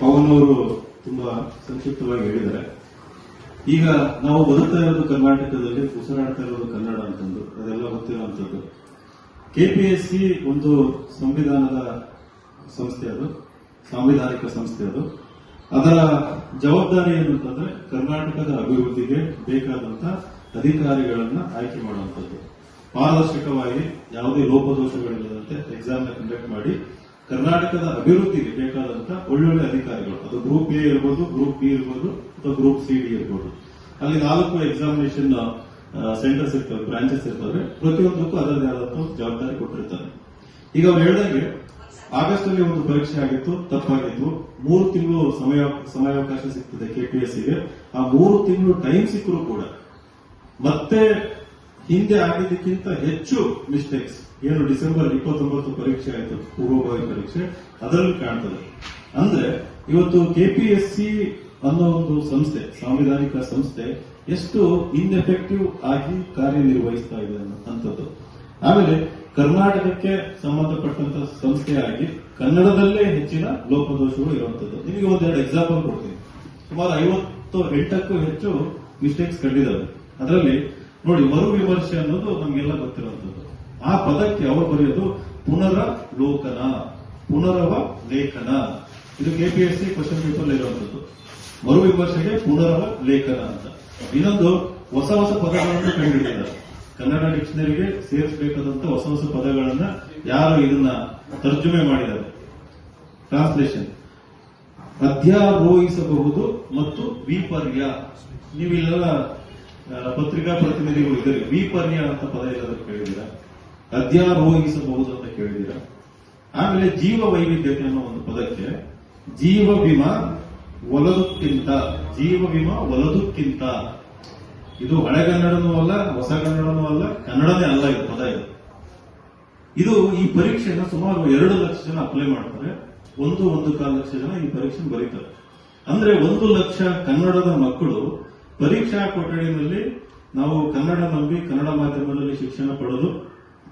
ಪವನ್ ಅವರು ತುಂಬಾ ಸಂಕ್ಷಿಪ್ತವಾಗಿ ಹೇಳಿದ್ದಾರೆ. ಈಗ ನಾವು ಬದುಕ್ತಾ ಇರೋದು ಕರ್ನಾಟಕದಲ್ಲಿ, ಉಸಿರಾಡ್ತಾ ಇರೋದು ಕನ್ನಡ ಅಂತಂದು, ಅದೆಲ್ಲ ಗೊತ್ತಿರುವಂತದ್ದು ಕೆಪಿಎಸ್ಸಿ ಒಂದು ಸಂವಿಧಾನದ ಸಂಸ್ಥೆ ಅದು, ಸಾಂವಿಧಾನಿಕ ಸಂಸ್ಥೆ ಅದು. ಅದರ ಜವಾಬ್ದಾರಿ ಏನು ಅಂತಂದ್ರೆ ಕರ್ನಾಟಕದ ಅಭಿವೃದ್ಧಿಗೆ ಬೇಕಾದಂತ ಅಧಿಕಾರಿಗಳನ್ನ ಆಯ್ಕೆ ಮಾಡುವಂತದ್ದು ಪಾರದರ್ಶಕವಾಗಿ ಯಾವುದೇ ಲೋಪದೋಷಗಳಿಲ್ಲದಂತೆ ಎಕ್ಸಾಮ್ನ ಕಂಡಕ್ಟ್ ಮಾಡಿ ಕರ್ನಾಟಕದ ಅಭಿವೃದ್ಧಿಗೆ ಬೇಕಾದಂತ ಒಳ್ಳೊಳ್ಳೆ ಅಧಿಕಾರಿಗಳು. ಅದು ಗ್ರೂಪ್ ಎ ಇರ್ಬೋದು ಗ್ರೂಪ್ ಬಿ ಇರ್ಬೋದು, ಅಥವಾ ಗ್ರೂಪ್ ಸಿ ಡಿ ಇರ್ಬೋದು. ಅಲ್ಲಿ ನಾಲ್ಕು ಎಕ್ಸಾಮಿನೇಷನ್ ಸೆಂಟರ್ಸ್ ಇರ್ತವೆ ಬ್ರಾಂಚಸ್ ಇರ್ತವೆ. ಪ್ರತಿಯೊಂದಕ್ಕೂ ಅದರದೇ ಆದಂತಹ ಜವಾಬ್ದಾರಿ ಕೊಟ್ಟಿರ್ತಾರೆ. ಈಗ ಅವ್ರು ಹೇಳಿದಾಗೆ ಆಗಸ್ಟ್ ಅಲ್ಲಿ ಒಂದು ಪರೀಕ್ಷೆ ಆಗಿತ್ತು, ತಪ್ಪಾಗಿತ್ತು. ಮೂರು ತಿಂಗಳು ಸಮಯ, ಸಮಯಾವಕಾಶ ಸಿಗ್ತದೆ ಕೆಪಿಎಸ್ಸಿಗೆ ಆ ಮೂರು ತಿಂಗಳು ಟೈಮ್ ಸಿಕ್ಕರೂ ಕೂಡ ಮತ್ತೆ ಹಿಂದೆ ಆಗಿದ್ದಕ್ಕಿಂತ ಹೆಚ್ಚು ಮಿಸ್ಟೇಕ್ಸ್ ಏನು ಡಿಸೆಂಬರ್ ಇಪ್ಪತ್ತೊಂಬತ್ತು ಪರೀಕ್ಷೆ ಆಯಿತು, ಪೂರ್ವಭಾವಿ ಪರೀಕ್ಷೆ, ಅದರಲ್ಲಿ ಕಾಣ್ತದೆ. ಅಂದ್ರೆ ಇವತ್ತು ಕೆಪಿಎಸ್ಸಿ ಅನ್ನೋ ಒಂದು ಸಂಸ್ಥೆ, ಸಾಂವಿಧಾನಿಕ ಸಂಸ್ಥೆ ಎಷ್ಟು ಇನ್ಎಫೆಕ್ಟಿವ್ ಆಗಿ ಕಾರ್ಯನಿರ್ವಹಿಸ್ತಾ ಇದೆ ಅಂತದ್ದು. ಆಮೇಲೆ ಕರ್ನಾಟಕಕ್ಕೆ ಸಂಬಂಧಪಟ್ಟಂತ ಸಂಸ್ಥೆಯಾಗಿ ಕನ್ನಡದಲ್ಲೇ ಹೆಚ್ಚಿನ ಲೋಪದೋಷಗಳು ಇರುವಂತದ್ದು. ನಿಮಗೆ ಒಂದೆರಡು ಎಕ್ಸಾಂಪಲ್ ಕೊಡ್ತೀನಿ. ಸುಮಾರು ಐವತ್ತು, ಎಂಟಕ್ಕೂ ಹೆಚ್ಚು ಮಿಸ್ಟೇಕ್ಸ್ ಕಂಡಿದ್ದಾವೆ. ಅದರಲ್ಲಿ ನೋಡಿ ಮರು ವಿಮರ್ಶೆ ಅನ್ನೋದು ನಮಗೆಲ್ಲ ಗೊತ್ತಿರುವಂತದ್ದು ಆ ಪದಕ್ಕೆ ಅವರು ಬರೆಯೋದು ಪುನರ ಲೋಕನ, ಪುನರವ ಲೇಖನ. ಇದು ಕೆಪಿಎಸ್ಸಿ ಕ್ವಶನ್ ಪೇಪರ್ ಇರುವಂತದ್ದು ಮರು ವಿಮರ್ಶೆಗೆ ಪುನರವ ಲೇಖನ ಅಂತ. ಇನ್ನೊಂದು ಹೊಸ ಹೊಸ ಪದಗಳನ್ನು ಕಂಡುಹಿಡಿದಿದ್ದಾರೆ ಕನ್ನಡ ಡಿಕ್ಷನರಿಗೆ ಸೇರಿಸಬೇಕಾದಂತ ಹೊಸ ಹೊಸ ಪದಗಳನ್ನ ಯಾರು ಇದನ್ನ ತರ್ಜುಮೆ ಮಾಡಿದ್ದಾರೆ? ಟ್ರಾನ್ಸ್ಲೇಷನ್ ಅಧ್ಯಾರೋಹಿಸಬಹುದು ಮತ್ತು ವಿಪರ್ಯ. ನೀವಿಲ್ಲೆಲ್ಲ ಪತ್ರಿಕಾ ಪ್ರತಿನಿಧಿಗಳು ಇದ್ದಾರೆ. ವಿಪರ್ಯ ಅಂತ ಪದ ಎಲ್ಲಾದ್ರೂ ಕೇಳಿದ್ದೀರಾ? ಅಧ್ಯಾರೋಹಿಸಬಹುದು ಅಂತ ಕೇಳಿದ್ದೀರಾ? ಆಮೇಲೆ ಜೀವ ವೈವಿಧ್ಯತೆ ಅನ್ನೋ ಒಂದು ಪದಕ್ಕೆ ಜೀವ ವಿಮಾ ಒಲದಕ್ಕಿಂತ, ಜೀವ ವಿಮಾ ಒಲದಕ್ಕಿಂತ. ಇದು ಹಳೆಗನ್ನಡನೂ ಅಲ್ಲ, ಹೊಸ ಕನ್ನಡನೂ ಅಲ್ಲ ಕನ್ನಡನೇ ಅಲ್ಲ ಇದು ಪದ ಇದು. ಇದು ಈ ಪರೀಕ್ಷೆಯನ್ನು ಸುಮಾರು ಎರಡು ಲಕ್ಷ ಜನ ಅಪ್ಲೈ ಮಾಡ್ತಾರೆ. ಒಂದು ಒಂದು ಕಾಲು ಲಕ್ಷ ಜನ ಈ ಪರೀಕ್ಷೆ ಬರೀತಾರೆ. ಅಂದ್ರೆ ಒಂದು ಲಕ್ಷ ಕನ್ನಡದ ಮಕ್ಕಳು ಪರೀಕ್ಷಾ ಕೊಠಡಿನಲ್ಲಿ ನಾವು ಕನ್ನಡ ನಂಬಿ ಕನ್ನಡ ಮಾಧ್ಯಮದಲ್ಲಿ ಶಿಕ್ಷಣ ಪಡೆದು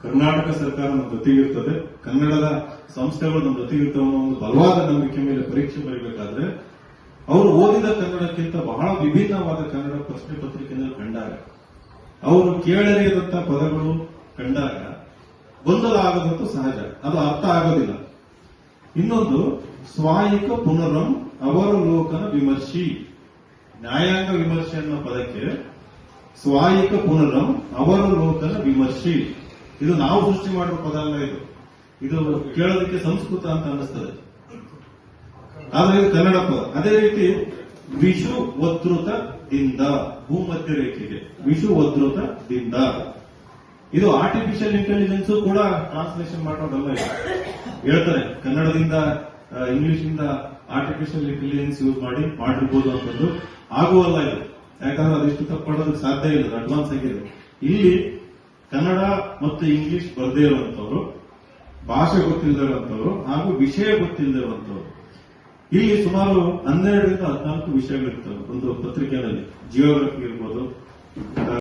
ಕರ್ನಾಟಕ ಸರ್ಕಾರ ನಮ್ಮ ಜೊತೆಗಿರ್ತದೆ ಕನ್ನಡದ ಸಂಸ್ಥೆಗಳು ನಮ್ಮ ಜೊತೆಗಿರ್ತವೆ ಅನ್ನೋ ಒಂದು ಬಲವಾದ ನಂಬಿಕೆ ಮೇಲೆ ಪರೀಕ್ಷೆ ಬರೀಬೇಕಾದ್ರೆ ಅವರು ಓದಿದ ಕನ್ನಡಕ್ಕಿಂತ ಬಹಳ ವಿಭಿನ್ನವಾದ ಕನ್ನಡ ಪ್ರಶ್ನೆ ಪತ್ರಿಕೆಯನ್ನು ಕಂಡಾಗ, ಅವರು ಕೇಳರಿಯದಂತ ಪದಗಳು ಕಂಡಾಗ ಗೊಂದಲ ಆಗೋದಂತೂ ಸಹಜ. ಅದು ಅರ್ಥ ಆಗೋದಿಲ್ಲ. ಇನ್ನೊಂದು, ಸ್ವಾಯಿಕ ಪುನರಂ ಅವರಲೋಕನ ವಿಮರ್ಶಿ. ನ್ಯಾಯಾಂಗ ವಿಮರ್ಶೆ ಅನ್ನೋ ಪದಕ್ಕೆ ಸ್ವಾಯಿಕ ಪುನರಂ ಅವಲೋಕನ ವಿಮರ್ಶಿ. ಇದು ನಾವು ಸೃಷ್ಟಿ ಮಾಡುವ ಪದ ಅಲ್ಲ ಇದು. ಇದು ಕೇಳೋದಕ್ಕೆ ಸಂಸ್ಕೃತ ಅಂತ ಅನ್ನಿಸ್ತದೆ. ಆದ್ರೆ ಇದು ಕನ್ನಡ ಪದ. ಅದೇ ರೀತಿ ವಿಷು ದಿಂದ ಭೂಮಧ್ಯ ರೇಖೆಗೆ ವಿಷು ದಿಂದ ಇದು ಆರ್ಟಿಫಿಷಿಯಲ್ ಇಂಟೆಲಿಜೆನ್ಸ್ ಕೂಡ ಟ್ರಾನ್ಸ್ಲೇಷನ್ ಮಾಡೋದಲ್ಲ ಹೇಳ್ತಾರೆ, ಕನ್ನಡದಿಂದ ಇಂಗ್ಲಿಷ್ ಇಂದ ಆರ್ಟಿಫಿಷಿಯಲ್ ಇಂಟೆಲಿಜೆನ್ಸ್ ಯೂಸ್ ಮಾಡಿ, ಮಾಡಿರ್ಬೋದು ಅಂತದ್ದು. ಆಗುವಲ್ಲ ಇದು. ಯಾಕಂದ್ರೆ ಅದಿಷ್ಟು ತಪ್ಪಾಡೋದಕ್ಕೆ ಸಾಧ್ಯ ಇಲ್ಲ ಅಡ್ವಾನ್ಸ್ ಆಗಿದೆ. ಇಲ್ಲಿ ಕನ್ನಡ ಮತ್ತು ಇಂಗ್ಲಿಷ್ ಬರದೇ ಇರುವಂತವ್ರು ಭಾಷೆ ಗೊತ್ತಿಲ್ಲದಿರುವಂತವ್ರು ಹಾಗೂ ವಿಷಯ ಗೊತ್ತಿಲ್ಲದಿರುವಂತವ್ರು ಇಲ್ಲಿ ಸುಮಾರು ಹನ್ನೆರಡರಿಂದ ಹದಿನಾಲ್ಕು ವಿಷಯಗಳಿರ್ತವೆ ಒಂದು ಪತ್ರಿಕೆಗಳಲ್ಲಿ ಜಿಯೋಗ್ರಫಿ ಇರ್ಬೋದು